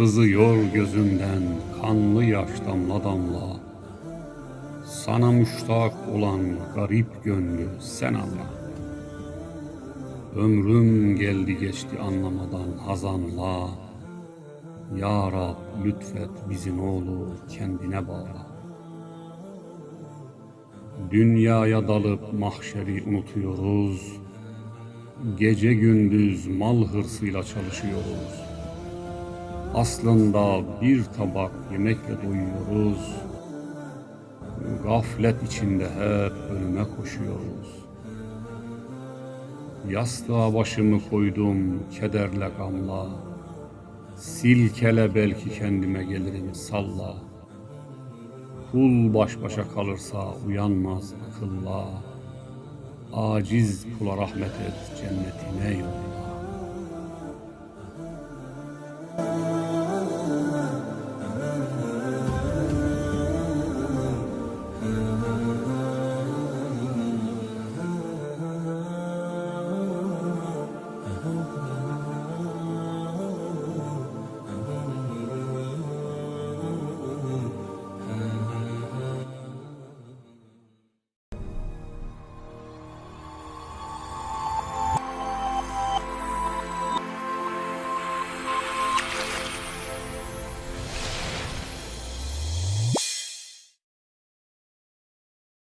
Sızıyor gözümden kanlı yaş damla damla. Sana müştak olan garip gönlü sen anla. Ömrüm geldi geçti anlamadan hazanla Ya Rab lütfet bizi ne olur kendine bağla. Dünyaya dalıp mahşeri unutuyoruz. Gece gündüz mal hırsıyla çalışıyoruz Aslında bir tabak yemekle doyuyoruz. Gaflet içinde hep ölüme koşuyoruz. Yastığa başımı koydum kederle gamla. Silkele belki kendime gelirim salla. Kul baş başa kalırsa uyanmaz akılla. Aciz kula rahmet et cennetine yolla.